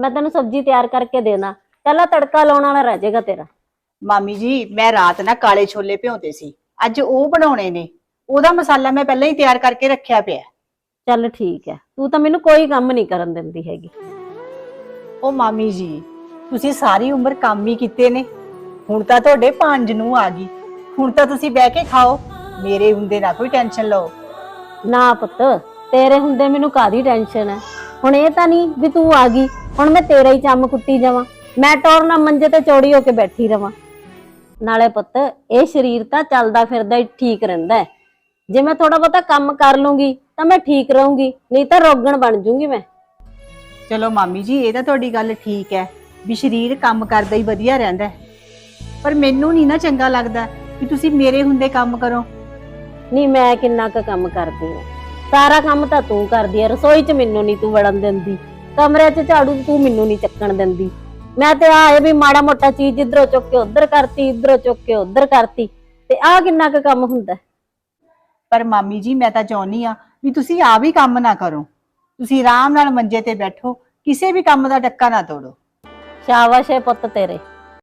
ਮੈਂ ਤੈਨੂੰ ਸਬਜ਼ੀ ਤਿਆਰ ਕਰਕੇ ਦੇਣਾ। ਪਹਿਲਾਂ ਤੜਕਾ ਲਾਉਣ ਵਾਲਾ ਰਹਿ ਜਾਏਗਾ ਤੇਰਾ। ਮਾਮੀ ਜੀ ਮੈਂ ਰਾਤ ਨਾ ਕਾਲੇ ਛੋਲੇ ਭਿਉਂਤੇ ਸੀ। ਅੱਜ ਉਹ ਬਣਾਉਣੇ ਨੇ। ਉਹਦਾ ਮਸਾਲਾ ਮੈਂ ਪਹਿਲਾਂ ਹੀ ਤਿਆਰ ਕਰਕੇ ਰੱਖਿਆ ਪਿਆ। ਚੱਲ ਠੀਕ ਹੈ। ਤੂੰ ਤਾਂ ਮੈਨੂੰ ਕੋਈ ਕੰਮ ਨਹੀਂ ਕਰਨ ਦਿੰਦੀ ਹੈਗੀ। ਉਹ ਮਾਮੀ ਜੀ ਤੁਸੀਂ ਸਾਰੀ ਉਮਰ ਕੰਮ ਹੀ ਕੀਤੇ ਨੇ। ਹੁਣ ਤਾਂ ਤੁਹਾਡੇ ਪੰਜ ਨੂੰ ਆ ਗਈ। ਹੁਣ ਤਾਂ ਤੁਸੀਂ ਬਹਿ ਕੇ ਖਾਓ। ਮੇਰੇ ਹੁੰਦੇ ਨਾ ਕੋਈ ਟੈਨਸ਼ਨ ਲਓ। ਨਾ ਪੁੱਤ ਤੇਰੇ ਹੁੰਦੇ ਮੈਨੂੰ ਕਾਦੀ ਟੈਨਸ਼ਨ ਹੈ? ਹੁਣ ਇਹ ਤਾਂ ਨਹੀਂ ਵੀ ਤੂੰ ਆ ਗਈ। ਹੁਣ ਮੈਂ ਤੇਰਾ ਹੀ ਚੰਮ ਕੁੱਟੀ ਜਾਵਾਂ। ਮੈਂ ਟੌਰ ਨਾ ਮੰਜੇ ਤੇ ਚੌੜੀ ਹੋ ਕੇ ਬੈਠੀ ਰਵਾਂ। ਨਾਲੇ ਪੁੱਤ ਇਹ ਸਰੀਰ ਤਾਂ ਚੱਲਦਾ ਫਿਰਦਾ ਹੀ ਠੀਕ ਰਹਿੰਦਾ ਹੈ। ਜੇ ਮੈਂ ਥੋੜਾ ਬਹੁਤਾ ਕੰਮ ਕਰ ਲੂੰਗੀ ਤਾਂ ਮੈਂ ਠੀਕ ਰਹੂੰਗੀ ਨਹੀਂ ਤਾਂ ਰੋਗਣ ਬਣ ਜੂੰਗੀ ਮੈਂ। ਚਲੋ ਮਾਮੀ ਜੀ ਇਹ ਤਾਂ ਤੁਹਾਡੀ ਗੱਲ ਠੀਕ ਹੈ ਵੀ ਸਰੀਰ ਕੰਮ ਕਰਦਾ ਹੀ ਵਧੀਆ ਰਹਿੰਦਾ ਹੈ। ਪਰ ਮੈਨੂੰ ਨਹੀਂ ਨਾ ਚੰਗਾ ਲੱਗਦਾ ਕਿ ਤੁਸੀਂ ਮੇਰੇ ਹੁੰਦੇ ਕੰਮ ਕਰੋ। ਨਹੀਂ ਮੈਂ ਕਿੰਨਾ ਕੁ ਕੰਮ ਕਰਦੀ ਹਾਂ। ਸਾਰਾ ਕੰਮ ਤਾਂ ਤੂੰ ਕਰਦੀ ਹੈ ਰਸੋਈ 'ਚ ਮੈਨੂੰ ਨਹੀਂ ਤੂੰ ਵੜਨ ਦਿੰਦੀ। ਕਮਰੇ 'ਚ ਝਾੜੂ ਤੂੰ ਮੈਨੂੰ ਨਹੀਂ ਚੱਕਣ ਦਿੰਦੀ। ਮੈਂ ਤੇ ਆਏ ਵੀ ਮਾੜਾ ਮੋਟਾ ਚੀਜ਼ ਇਧਰੋਂ ਚੁੱਕ ਕੇ ਉਧਰ ਕਰਤੀ ਇਧਰੋਂ ਚੁੱਕ ਕੇ ਉਧਰ ਕਰਤੀ। ਤੇ ਆਹ ਕਿੰਨਾ ਕੁ ਕੰਮ ਹੁੰਦਾ? ਹੈ? ਪਰ ਮਾਮੀ ਜੀ ਮੈਂ ਤਾਂ ਚਾਹੁੰਦੀ ਆ ਵੀ ਤੁਸੀਂ ਆ ਵੀ ਕੰਮ ਨਾ ਕਰੋ। ਤੁਸੀਂ ਆਰਾਮ ਨਾਲ ਮੰਜੇ ਤੇ ਬੈਠੋ ਕਿਸੇ ਵੀ ਕੰਮ ਦਾ ਡੱਕਾ ਨਾ ਤੋੜੋ। ਸ਼ਾਬਾਸ਼ ਏ ਪੁੱਤ ਤੇਰੇ।